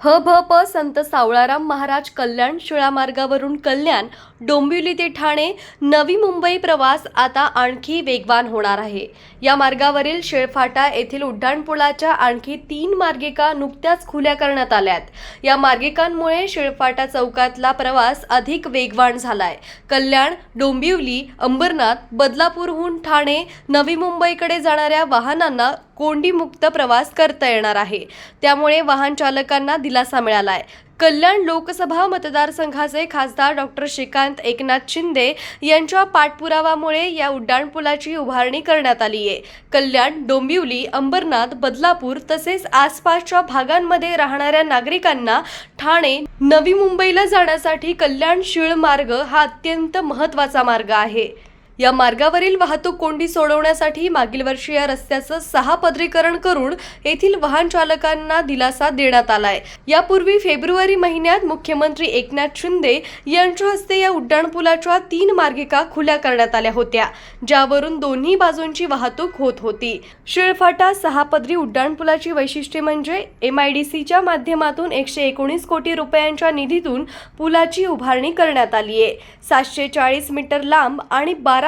ह भ प संत सावळाराम महाराज कल्याण शिळा मार्गावरून कल्याण डोंबिवली ते ठाणे नवी मुंबई प्रवास आता आणखी वेगवान होणार आहे. या मार्गावरील शेळफाटा येथील उड्डाणपुलाच्या आणखी तीन मार्गिका नुकत्याच खुल्या करण्यात आल्यात. या मार्गिकांमुळे शेळफाटा चौकातला प्रवास अधिक वेगवान झालाय. कल्याण डोंबिवली अंबरनाथ बदलापूरहून ठाणे नवी मुंबईकडे जाणाऱ्या वाहनांना कोंडीमुक्त प्रवास करता येणार आहे. त्यामुळे वाहन चालकांना दिलासा आहे कल्याण लोकसभा मतदारसंघाचे खासदार डॉक्टर श्रीकांत एकनाथ शिंदे यांच्या पाठपुरावामुळे या उड्डाणपुलाची उभारणी करण्यात आली आहे. कल्याण डोंबिवली अंबरनाथ बदलापूर तसेच आसपासच्या भागांमध्ये राहणाऱ्या नागरिकांना ठाणे नवी मुंबईला जाण्यासाठी कल्याण शिळ मार्ग हा अत्यंत महत्त्वाचा मार्ग आहे. या मार्गावरील वाहतूक कोंडी सोडवण्यासाठी मागील वर्षी या रस्त्याचं सहा पदरीकरण करून येथील वाहन चालकांना दिलासा देण्यात आलाय. यापूर्वी फेब्रुवारी महिन्यात मुख्यमंत्री एकनाथ शिंदे यांच्या हस्ते या उड्डाणपुलाच्या तीन मार्गिका खुल्या करण्यात आल्या होत्या ज्यावरून दोन्ही बाजूंची वाहतूक होत होती. शिळफाटा सहा पदरी उड्डाणपुलाची वैशिष्ट्ये म्हणजे एम आय डी सीच्या माध्यमातून एकशे एकोणीस कोटी रुपयांच्या निधीतून पुलाची उभारणी करण्यात आली आहे सातशे चाळीस मीटर लांब आणि बारा